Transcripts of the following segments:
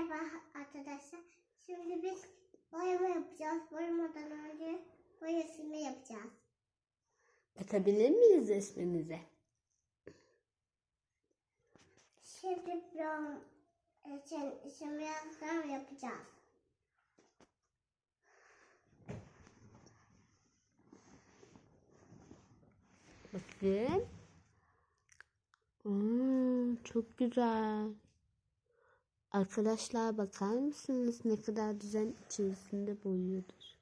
Merhaba arkadaşlar. Şimdi biz boyama yapacağız. Boyamadan önce boya silme yapacağız. Atabilir miyiz resminize? Şimdi brown için, için birazdan yapacağız. Bakın. Hmm, çok güzel. Arkadaşlar bakar mısınız ne kadar düzen içerisinde boyuyordur.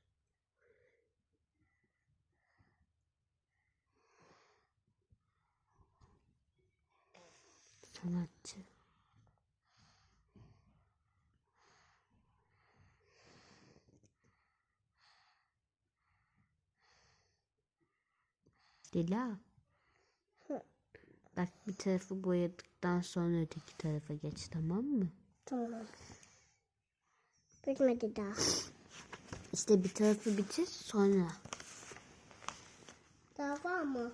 Sanatçı. Dila. Bak bir tarafı boyadıktan sonra öteki tarafa geç tamam mı? Tamam. Bitmedi daha. İşte bir tarafı bitir sonra. Daha var mı?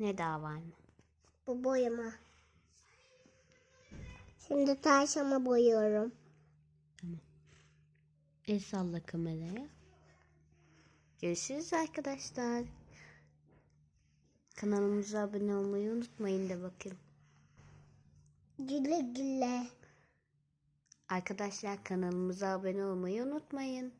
Ne daha var mı? Bu boyama. Şimdi tavşana boyuyorum. El salla kameraya. Görüşürüz arkadaşlar. Kanalımıza abone olmayı unutmayın da bakın. Güle güle. Arkadaşlar kanalımıza abone olmayı unutmayın.